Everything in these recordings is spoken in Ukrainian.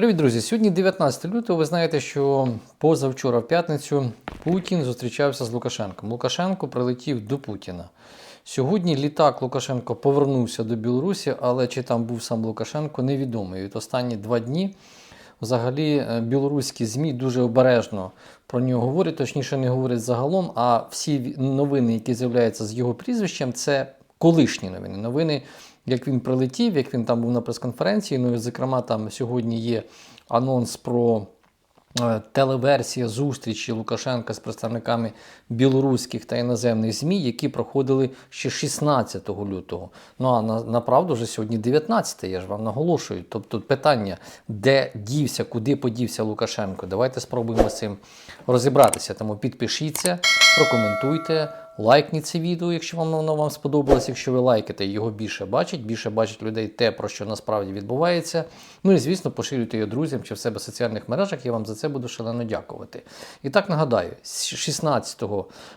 Привіт, друзі! Сьогодні 19 лютого. Ви знаєте, що позавчора в п'ятницю Путін зустрічався з Лукашенком. Лукашенко прилетів до Путіна. Сьогодні літак Лукашенко повернувся до Білорусі, але чи там був сам Лукашенко, невідомо. І от останні два дні взагалі е, білоруські ЗМІ дуже обережно про нього говорять, точніше не говорять загалом. А всі новини, які з'являються з його прізвищем, це колишні новини. Новини, як він прилетів, як він там був на прес-конференції. Ну і зокрема, там сьогодні є анонс про. е, Телеверсія зустрічі Лукашенка з представниками білоруських та іноземних ЗМІ, які проходили ще 16 лютого. Ну а на, направду вже сьогодні 19, я ж вам наголошую. Тобто питання, де дівся, куди подівся Лукашенко. Давайте спробуємо з цим розібратися. Тому підпишіться, прокоментуйте, лайкніть це відео, якщо вам воно вам сподобалось. Якщо ви лайкаєте, його більше бачить, більше бачить людей те, про що насправді відбувається. Ну і звісно, поширюйте його друзям чи в себе в соціальних мережах. Я вам за це буду шалено дякувати. І так нагадаю, 16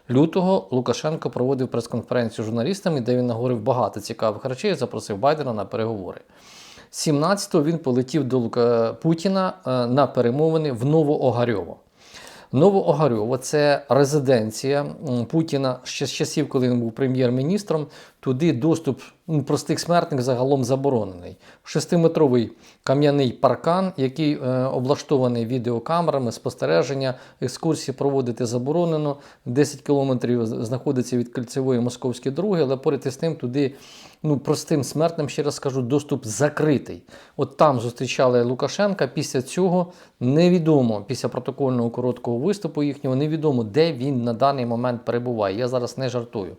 лютого Лукашенко проводив прес-конференцію з журналістами, де він наговорив багато цікавих речей, запросив Байдена на переговори. 17-го він полетів до Путіна е, на перемовини в Новоогарьово. Новоогарьово це резиденція Путіна ще з часів, коли він був прем'єр-міністром. Туди доступ ну, простих смертних загалом заборонений. Шестиметровий кам'яний паркан, який е, облаштований відеокамерами, спостереження, екскурсії проводити заборонено. 10 кілометрів знаходиться від кільцевої московської дороги, але поряд із тим туди ну, простим смертним, ще раз скажу, доступ закритий. От там зустрічали Лукашенка. Після цього невідомо, після протокольного короткого виступу їхнього, невідомо, де він на даний момент перебуває. Я зараз не жартую.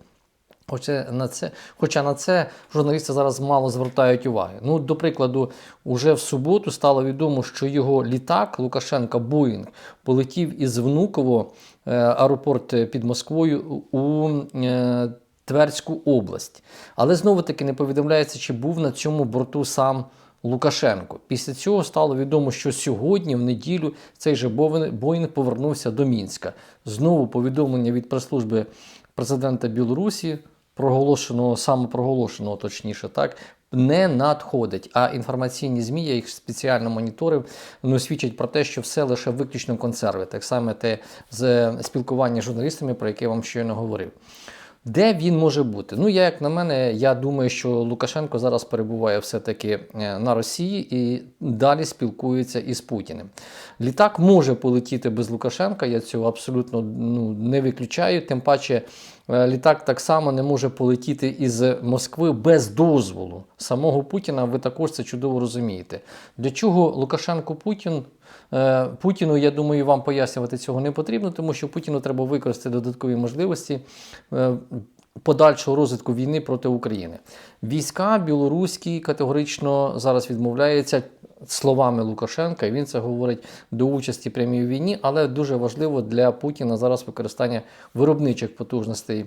Хоча на це, хоча на це журналісти зараз мало звертають уваги. Ну, до прикладу, уже в суботу стало відомо, що його літак Лукашенка Боїнг полетів із Внуково е, аеропорт під Москвою у е, Тверську область. Але знову таки не повідомляється, чи був на цьому борту сам Лукашенко. Після цього стало відомо, що сьогодні, в неділю, цей же Боїнг повернувся до Мінська. Знову повідомлення від прес-служби президента Білорусі, проголошеного, самопроголошеного, точніше, так. Не надходить, а інформаційні змі, я їх спеціально моніторив, ну, свідчать про те, що все лише виключно консерви, так само те з спілкування з журналістами, про яке я вам щойно говорив. Де він може бути? Ну, я, як на мене, я думаю, що Лукашенко зараз перебуває все-таки е, на Росії і далі спілкується із Путіним. Літак може полетіти без Лукашенка, я цього абсолютно ну, не виключаю. Тим паче, е, літак так само не може полетіти із Москви без дозволу самого Путіна. Ви також це чудово розумієте. Для чого Лукашенко Путін? Е, Путіну, я думаю, вам пояснювати цього не потрібно, тому що Путіну треба використати додаткові можливості е, подальшого розвитку війни проти України. Війська білоруські категорично зараз відмовляються словами Лукашенка, і він це говорить до участі прямій війні, але дуже важливо для Путіна зараз використання виробничих потужностей.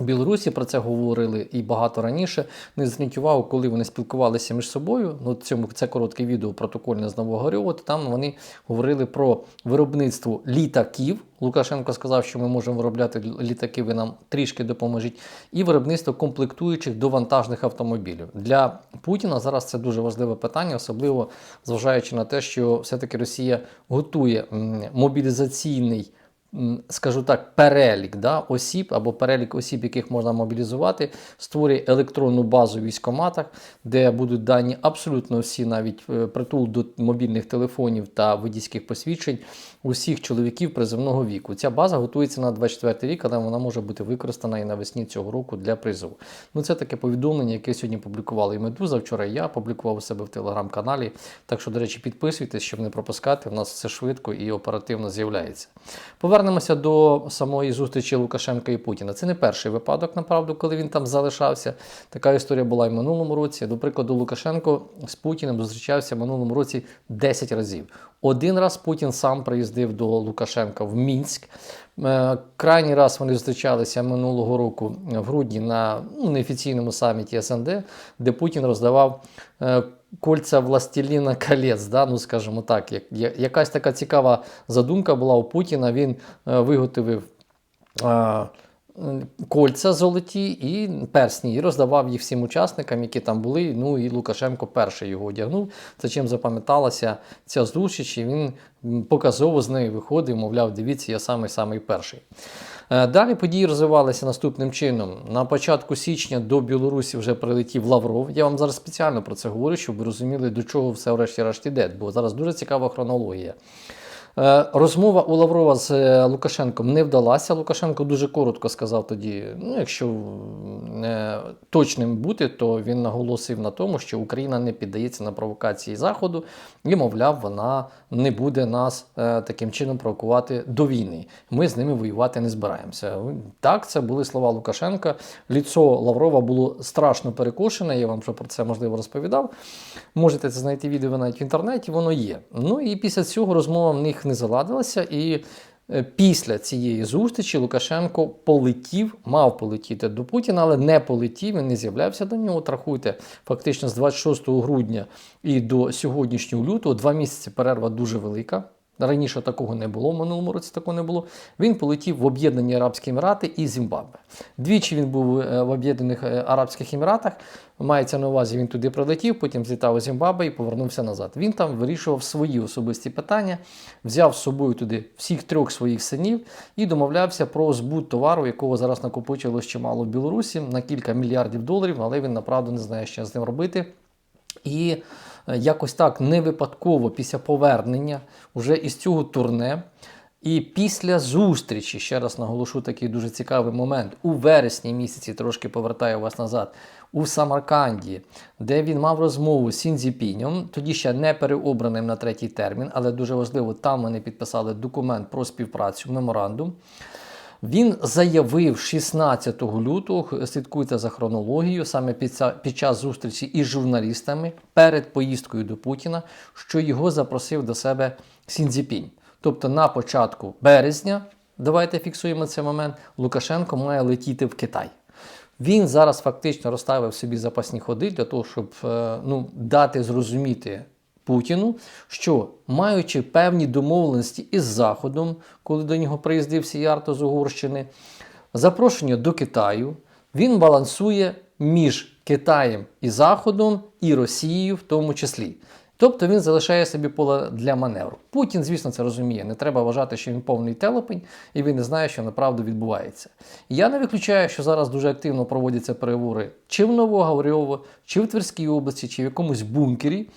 Білорусі про це говорили і багато раніше. Не зверніть увагу, коли вони спілкувалися між собою. Ну, цьому це коротке відео протокольне з Новогорьова, то там вони говорили про виробництво літаків. Лукашенко сказав, що ми можемо виробляти літаки, ви нам трішки допоможіть, і виробництво комплектуючих до вантажних автомобілів. Для Путіна зараз це дуже важливе питання, особливо зважаючи на те, що все-таки Росія готує мобілізаційний скажу так, перелік да, осіб або перелік осіб, яких можна мобілізувати, створює електронну базу в військоматах, де будуть дані абсолютно всі, навіть е, притул до мобільних телефонів та водійських посвідчень усіх чоловіків призовного віку. Ця база готується на 24 рік, але вона може бути використана і навесні цього року для призову. Ну, це таке повідомлення, яке сьогодні публікували і Медуза. Вчора я публікував у себе в телеграм-каналі. Так що, до речі, підписуйтесь, щоб не пропускати. У нас все швидко і оперативно з'являється. Повернемося до самої зустрічі Лукашенка і Путіна. Це не перший випадок, направду, коли він там залишався. Така історія була і в минулому році. До прикладу, Лукашенко з Путіним зустрічався в минулому році 10 разів. Один раз Путін сам приїздив до Лукашенка в Мінськ. Е, Крайній раз вони зустрічалися минулого року в грудні на ну, неофіційному саміті СНД, де Путін роздавав е, кольця властеліна колець, да? ну скажімо так, як, якась така цікава задумка була у Путіна. Він е, виготовив. е, кольця золоті і персні, і роздавав їх всім учасникам, які там були. Ну і Лукашенко перший його одягнув. Це чим запам'яталася ця зустріч, і він показово з нею виходив, мовляв, дивіться, я самий самий перший. Е, Далі події розвивалися наступним чином. На початку січня до Білорусі вже прилетів Лавров. Я вам зараз спеціально про це говорю, щоб ви розуміли, до чого все врешті-решт іде, бо зараз дуже цікава хронологія. Е, Розмова у Лаврова з е, Лукашенком не вдалася. Лукашенко дуже коротко сказав тоді: ну, якщо е, точним бути, то він наголосив на тому, що Україна не піддається на провокації Заходу, і, мовляв, вона не буде нас таким чином провокувати до війни. Ми з ними воювати не збираємося. Так, це були слова Лукашенка. Ліцо Лаврова було страшно перекошене. Я вам вже про це можливо розповідав. Можете це знайти відео навіть в інтернеті, воно є. Ну і після цього розмова в них не заладилася. І е, після цієї зустрічі Лукашенко полетів, мав полетіти до Путіна, але не полетів, він не з'являвся до нього. Трахуйте фактично з 26 грудня і до сьогоднішнього лютого, два місяці перерва дуже велика. Раніше такого не було, в минулому році такого не було. Він полетів в Об'єднані Арабські Емірати і Зімбабве. Двічі він був е, в Об'єднаних е, Арабських Еміратах. Мається на увазі, він туди прилетів, потім злітав у Зімбабве і повернувся назад. Він там вирішував свої особисті питання, взяв з собою туди всіх трьох своїх синів і домовлявся про збут товару, якого зараз накопичилось чимало в Білорусі на кілька мільярдів доларів, але він направду не знає, що з ним робити. І е, якось так не випадково після повернення вже із цього турне. І після зустрічі, ще раз наголошу такий дуже цікавий момент, у вересні місяці трошки повертаю вас назад, у Самарканді, де він мав розмову з Сінзіпінем, тоді ще не переобраним на третій термін, але дуже важливо, там вони підписали документ про співпрацю, меморандум. Він заявив 16 лютого, слідкуйте за хронологією, саме під, під час зустрічі із журналістами перед поїздкою до Путіна, що його запросив до себе Сінзіпінь. Тобто на початку березня, давайте фіксуємо цей момент, Лукашенко має летіти в Китай. Він зараз фактично розставив собі запасні ходи для того, щоб е, ну, дати зрозуміти Путіну, що маючи певні домовленості із Заходом, коли до нього приїздив Сіярто з Угорщини, запрошення до Китаю, він балансує між Китаєм і Заходом і Росією в тому числі. Тобто він залишає собі поле для маневру. Путін, звісно, це розуміє. Не треба вважати, що він повний телепень, і він не знає, що направду відбувається. Я не виключаю, що зараз дуже активно проводяться переговори чи в Новогаврьово, чи в Тверській області, чи в якомусь бункері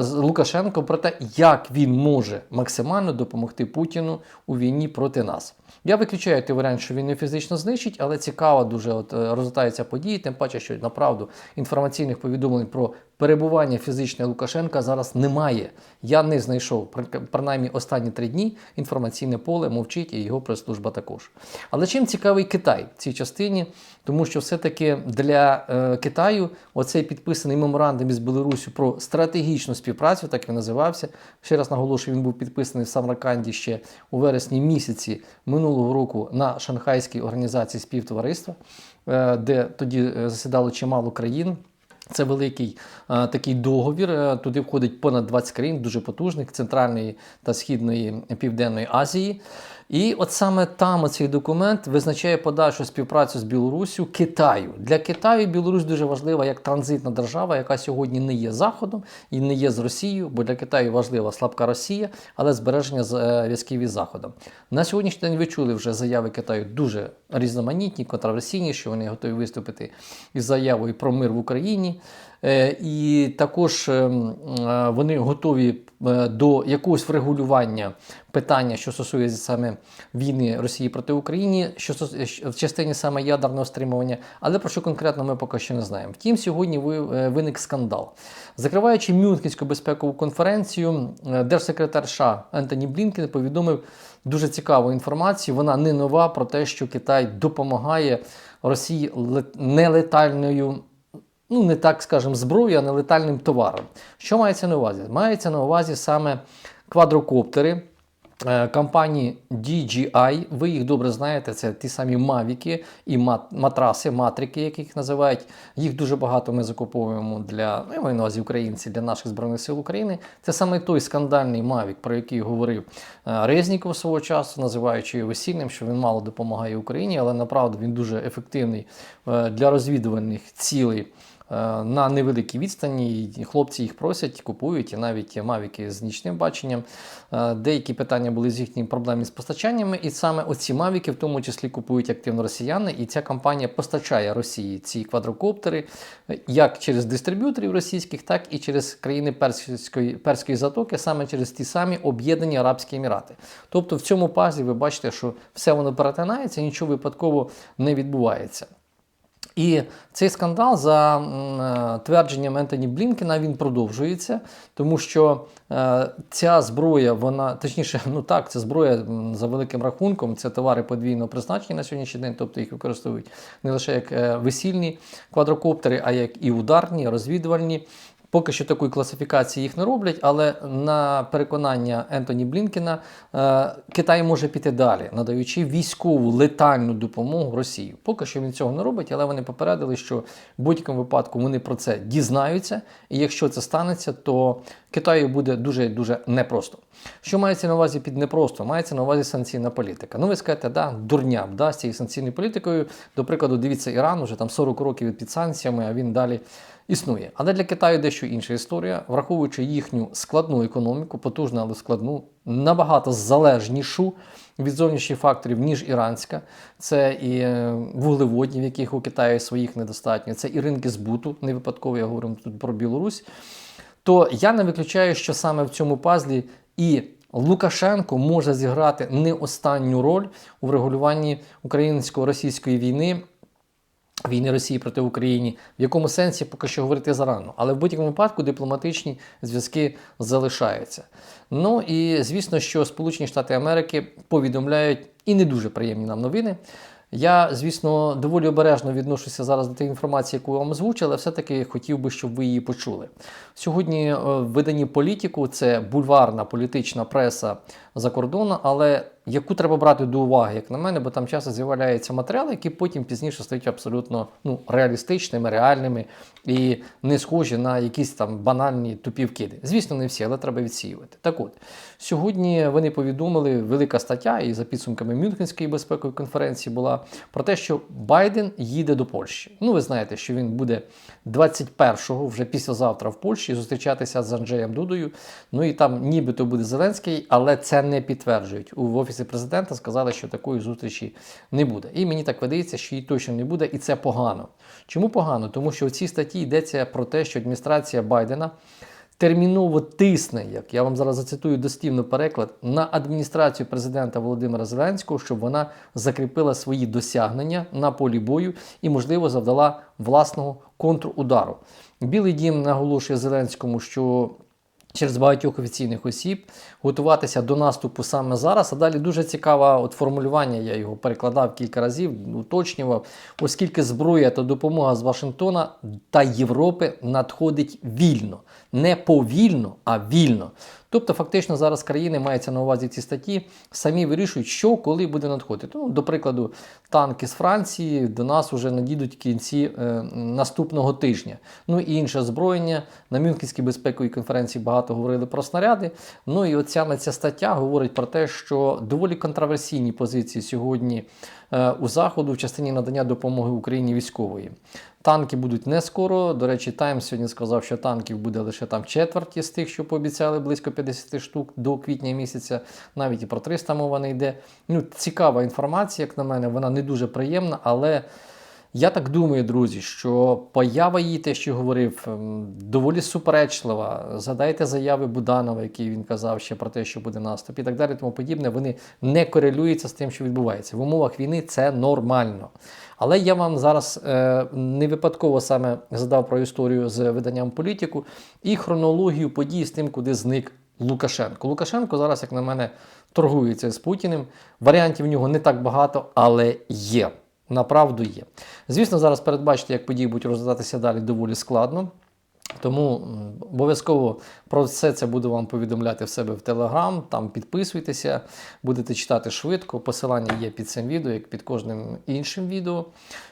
Лукашенко про те, як він може максимально допомогти Путіну у війні проти нас. Я виключаю той варіант, що він не фізично знищить, але цікаво дуже от, е, розгортаються події, тим паче, що направду інформаційних повідомлень про перебування фізичне Лукашенка зараз немає. Я не знайшов принаймні останні три дні інформаційне поле мовчить і його прес-служба також. Але чим цікавий Китай в цій частині? Тому що все-таки для е, Китаю оцей підписаний меморандум із Білорусю про стратегічну співпрацю, так він називався. Ще раз наголошую, він був підписаний в Самарканді ще у вересні місяці минулого року на Шанхайській організації співтовариства, е, де тоді е, засідало чимало країн. Це великий а, такий договір. е, Туди входить понад 20 країн, дуже потужних Центральної та Східної Південної Азії. І от саме там цей документ визначає подальшу співпрацю з Білоруссю Китаю. Для Китаю Білорусь дуже важлива як транзитна держава, яка сьогодні не є Заходом і не є з Росією, бо для Китаю важлива слабка Росія, але збереження е, зв'язків із Заходом. На сьогоднішній день ви чули вже заяви Китаю дуже різноманітні, контроверсійні, що вони готові виступити із заявою про мир в Україні. Е, І також ем, е, вони готові е, до якогось врегулювання питання, що стосується саме війни Росії проти України, що стос- в частині саме ядерного стримування, але про що конкретно ми поки що не знаємо. Втім, сьогодні е, виник скандал. Закриваючи Мюнхенську безпекову конференцію, е, держсекретар США Ентоні Блінкен повідомив дуже цікаву інформацію. Вона не нова про те, що Китай допомагає Росії лет- нелетальною ну не так скажемо, зброю, а не летальним товаром. Що мається на увазі? Мається на увазі саме квадрокоптери. е, компанії DJI. Ви їх добре знаєте, це ті самі мавіки і мат- матраси, матрики, як їх називають. Їх дуже багато ми закуповуємо для ну, маю на увазі українці для наших збройних сил України. Це саме той скандальний мавік, про який говорив е, Резніков свого часу, називаючи його весільним, що він мало допомагає Україні, але направду він дуже ефективний е, для розвідувальних цілей. Е, На невеликій відстані хлопці їх просять, купують, і навіть мавіки з нічним баченням. Е, Деякі питання були з їхніми проблемами з постачаннями, і саме оці мавіки, в тому числі, купують активно росіяни. І ця компанія постачає Росії ці квадрокоптери е, як через дистриб'юторів російських, так і через країни Перської, Перської затоки, саме через ті самі об'єднані Арабські Емірати. Тобто в цьому пазлі ви бачите, що все воно перетинається, нічого випадково не відбувається. І цей скандал, за е, твердженням Ентоні Блінкена, він продовжується, тому що е, ця зброя, вона точніше, ну так, це зброя за великим рахунком, це товари подвійного призначення на сьогоднішній день, тобто їх використовують не лише як е, весільні квадрокоптери, а як і ударні, розвідувальні. Поки що такої класифікації їх не роблять, але на переконання Ентоні Блінкена е, Китай може піти далі, надаючи військову летальну допомогу Росії. Поки що він цього не робить, але вони попередили, що в будь-якому випадку вони про це дізнаються, і якщо це станеться, то Китаю буде дуже дуже непросто. Що мається на увазі під непросто? Мається на увазі санкційна політика. Ну ви скажете, да, дурня да, з цією санкційною політикою. До прикладу, дивіться, Іран вже там 40 років під санкціями, а він далі існує. Але для Китаю дещо інша історія, враховуючи їхню складну економіку, потужну, але складну, набагато залежнішу від зовнішніх факторів, ніж іранська. Це і е, вуглеводні, в яких у Китаю своїх недостатньо, це і ринки збуту. Не випадково я говорю тут про Білорусь. То я не виключаю, що саме в цьому пазлі і Лукашенко може зіграти не останню роль у врегулюванні українсько-російської війни війни Росії проти України, в якому сенсі поки що говорити зарано. Але в будь-якому випадку дипломатичні зв'язки залишаються. Ну і звісно, що Сполучені Штати Америки повідомляють і не дуже приємні нам новини. Я, звісно, доволі обережно відношуся зараз до тієї інформації, яку я вам озвучив, але все-таки хотів би, щоб ви її почули. Сьогодні е, в виданні політику це бульварна політична преса за кордону, але яку треба брати до уваги, як на мене, бо там часто з'являються матеріали, які потім пізніше стають абсолютно ну, реалістичними, реальними і не схожі на якісь там банальні тупі вкиди. Звісно, не всі, але треба відсіювати. Так от, сьогодні вони повідомили велика стаття, і за підсумками Мюнхенської безпекової конференції була про те, що Байден їде до Польщі. Ну, ви знаєте, що він буде 21-го, вже післязавтра в Польщі, зустрічатися з Анджеєм Дудою. Ну і там нібито буде Зеленський, але це не підтверджують. У офісі президента сказали, що такої зустрічі не буде. І мені так видається, що її точно не буде, і це погано. Чому погано? Тому що в цій статті йдеться про те, що адміністрація Байдена терміново тисне, як я вам зараз зацитую дослівно переклад, на адміністрацію президента Володимира Зеленського, щоб вона закріпила свої досягнення на полі бою і, можливо, завдала власного контрудару. Білий дім наголошує Зеленському, що через багатьох офіційних осіб готуватися до наступу саме зараз. А далі дуже цікаве от формулювання. Я його перекладав кілька разів, уточнював, оскільки зброя та допомога з Вашингтона та Європи надходить вільно, не повільно, а вільно. Тобто, фактично, зараз країни мається на увазі ці статті, самі вирішують, що коли буде надходити. Ну, до прикладу, танки з Франції до нас вже надійдуть в кінці е, наступного тижня. Ну і інше озброєння. На Мюнхенській безпековій конференції багато говорили про снаряди. Ну і саме ця стаття говорить про те, що доволі контроверсійні позиції сьогодні у Заходу в частині надання допомоги Україні військової. Танки будуть не скоро. До речі, Таймс сьогодні сказав, що танків буде лише там четверть з тих, що пообіцяли близько 50 штук до квітня місяця. Навіть і про 300 мова не йде. Ну, цікава інформація, як на мене, вона не дуже приємна, але. Я так думаю, друзі, що поява її, те, що говорив, ем, доволі суперечлива. Згадайте заяви Буданова, які він казав ще про те, що буде наступ і так далі, тому подібне. Вони не корелюються з тим, що відбувається. В умовах війни це нормально. Але я вам зараз е, не випадково саме задав про історію з виданням політику і хронологію подій з тим, куди зник Лукашенко. Лукашенко зараз, як на мене, торгується з Путіним. Варіантів в нього не так багато, але є. Направду є. Звісно, зараз передбачити, як події будуть розвиватися далі, доволі складно. Тому обов'язково про все це буду вам повідомляти в себе в Телеграм. Там підписуйтеся, будете читати швидко. Посилання є під цим відео, як під кожним іншим відео.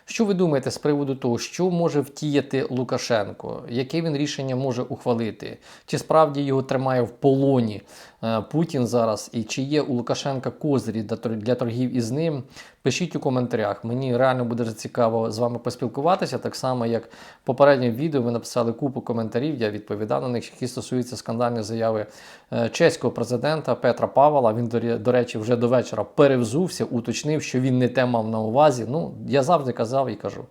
Що ви думаєте з приводу того, що може втіяти Лукашенко? Яке він рішення може ухвалити? Чи справді його тримає в полоні е, Путін зараз? І чи є у Лукашенка козирі для торгів із ним? Пишіть у коментарях. Мені реально буде цікаво з вами поспілкуватися. Так само, як в попередньому відео ви написали купу коментарів. Я відповідав на них, які стосуються скандальної заяви е, чеського президента Петра Павла. Він, до речі, вже до вечора перевзувся, уточнив, що він не те мав на увазі. Ну, я завжди казав і кажу: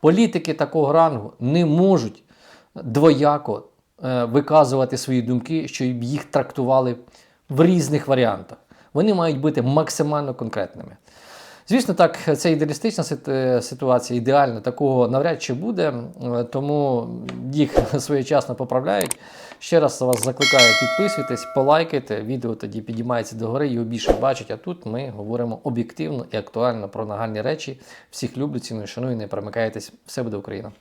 політики такого рангу не можуть двояко е, виказувати свої думки, що їх трактували в різних варіантах. Вони мають бути максимально конкретними. Звісно, так, це ідеалістична ситуація, ідеально такого навряд чи буде, е, тому їх своєчасно поправляють. Ще раз вас закликаю, підписуйтесь, полайкайте, відео тоді підіймається догори, його більше бачать. А тут ми говоримо об'єктивно і актуально про нагальні речі. Всіх люблю, ціную, шаную, не перемикайтесь. Все буде Україна!